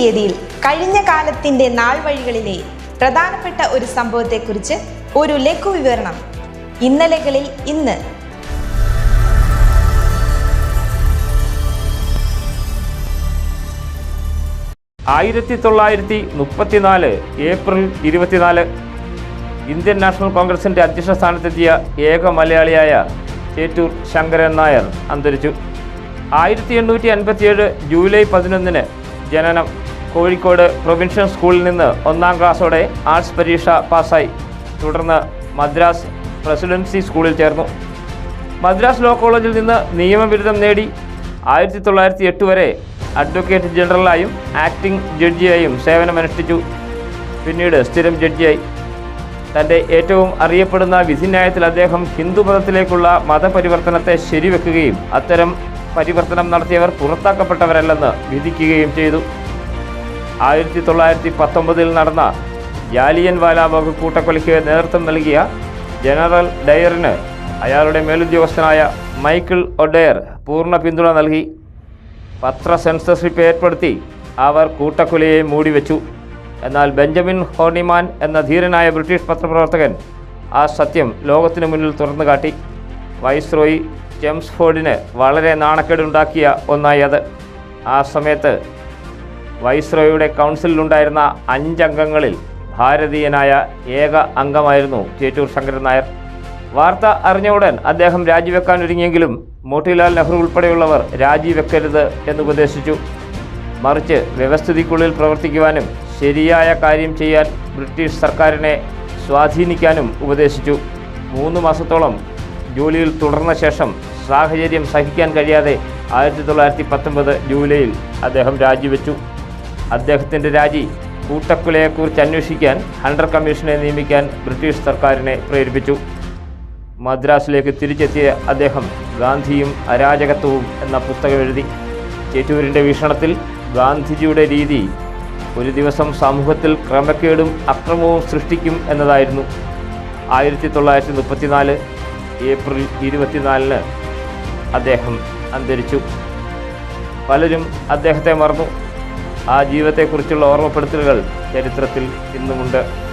തീയതിയിൽ കഴിഞ്ഞ കാലത്തിന്റെ നാൾ വഴികളിലെ പ്രധാനപ്പെട്ട ഒരു സംഭവത്തെക്കുറിച്ച് ഒരു ലഘു വിവരണം ഇന്നലകളിൽ ഇന്ന്. ആയിരത്തി തൊള്ളായിരത്തി മുപ്പത്തിനാല് ഏപ്രിൽ ഇരുപത്തിനാല് ഇന്ത്യൻ നാഷണൽ കോൺഗ്രസിന്റെ അധ്യക്ഷ സ്ഥാനത്തെത്തിയ ഏക മലയാളിയായ ചേറ്റൂർ ശങ്കരൻ നായർ അന്തരിച്ചു. ആയിരത്തി എണ്ണൂറ്റി അൻപത്തിയേഴ് ജൂലൈ പതിനൊന്നിന് ജനനം കോഴിക്കോട് പ്രൊവിൻഷ്യൽ സ്കൂളിൽ നിന്ന് ഒന്നാം ക്ലാസ്സോടെ ആർട്സ് പരീക്ഷ പാസ്സായി. തുടർന്ന് മദ്രാസ് പ്രസിഡൻസി സ്കൂളിൽ ചേർന്നു. മദ്രാസ് ലോ കോളേജിൽ നിന്ന് നിയമബിരുദം നേടി ആയിരത്തി തൊള്ളായിരത്തി എട്ട് വരെ അഡ്വക്കേറ്റ് ജനറലായും ആക്ടിംഗ് ജഡ്ജിയായും സേവനമനുഷ്ഠിച്ചു. പിന്നീട് സ്ഥിരം ജഡ്ജിയായി. തന്റെ ഏറ്റവും അറിയപ്പെടുന്ന വിധിന്യായത്തിൽ അദ്ദേഹം ഹിന്ദു മതത്തിലേക്കുള്ള മതപരിവർത്തനത്തെ ശരിവെക്കുകയും അത്തരം പരിവർത്തനം നടത്തിയവർ പുറത്താക്കപ്പെട്ടവരല്ലെന്ന് വിധിക്കുകയും ചെയ്തു. ആയിരത്തി തൊള്ളായിരത്തി പത്തൊമ്പതിൽ നടന്ന ജാലിയൻ വാലാബാഗ് കൂട്ടക്കൊലയ്ക്ക് നേതൃത്വം നൽകിയ ജനറൽ ഡയറിന് അയാളുടെ മേലുദ്യോഗസ്ഥനായ മൈക്കിൾ ഒഡയർ പൂർണ പിന്തുണ നൽകി. പത്ര സെൻസർഷിപ്പ് ഏർപ്പെടുത്തി. അവർ കൂട്ടക്കൊലയെ മൂടിവെച്ചു. എന്നാൽ ബെഞ്ചമിൻ ഹോണിമാൻ എന്ന ധീരനായ ബ്രിട്ടീഷ് പത്രപ്രവർത്തകൻ ആ സത്യം ലോകത്തിനു മുന്നിൽ തുറന്നു കാട്ടി. വൈസ്രോയി ചെംസ്ഫോർഡിന് വളരെ നാണക്കേടുണ്ടാക്കിയ ഒന്നായി അത്. ആ സമയത്ത് വൈസ്രോയുടെ കൗൺസിലുണ്ടായിരുന്ന അഞ്ചംഗങ്ങളിൽ ഭാരതീയനായ ഏക അംഗമായിരുന്നു ചേറ്റൂർ ശങ്കരൻ നായർ. വാർത്ത അറിഞ്ഞ ഉടൻ അദ്ദേഹം രാജിവെക്കാൻ ഒരുങ്ങിയെങ്കിലും മോട്ടിലാൽ നെഹ്റു ഉൾപ്പെടെയുള്ളവർ രാജിവെക്കരുത് എന്നുപദേശിച്ചു മറിച്ച് വ്യവസ്ഥിതിക്കുള്ളിൽ പ്രവർത്തിക്കുവാനും ശരിയായ കാര്യം ചെയ്യാൻ ബ്രിട്ടീഷ് സർക്കാരിനെ സ്വാധീനിക്കാനും ഉപദേശിച്ചു. മൂന്ന് മാസത്തോളം ജോലിയിൽ തുടർന്ന ശേഷം സാഹചര്യം സഹിക്കാൻ കഴിയാതെ ആയിരത്തി തൊള്ളായിരത്തി പത്തൊമ്പത് ജൂലൈയിൽ അദ്ദേഹം രാജിവെച്ചു. അദ്ദേഹത്തിന്റെ രാജി കൂട്ടക്കൊലയെക്കുറിച്ച് അന്വേഷിക്കാൻ ഹണ്ടർ കമ്മീഷനെ നിയമിക്കാൻ ബ്രിട്ടീഷ് സർക്കാരിനെ പ്രേരിപ്പിച്ചു. മദ്രാസിലേക്ക് തിരിച്ചെത്തിയ അദ്ദേഹം ഗാന്ധിയും അരാജകത്വവും എന്ന പുസ്തകം എഴുതി. ചേറ്റൂരിന്റെ വീക്ഷണത്തിൽ ഗാന്ധിജിയുടെ രീതി ഒരു ദിവസം സമൂഹത്തിൽ ക്രമക്കേടും അക്രമവും സൃഷ്ടിക്കും എന്നതായിരുന്നു. ആയിരത്തി തൊള്ളായിരത്തി മുപ്പത്തിനാല് ഏപ്രിൽ ഇരുപത്തിനാലിന് അദ്ദേഹം അന്തരിച്ചു. പലരും അദ്ദേഹത്തെ മറന്നു. ആ ജീവിതത്തെക്കുറിച്ചുള്ള ഓർമ്മപ്പെടുത്തലുകൾ ചരിത്രത്തിൽ ഇന്നുമുണ്ട്.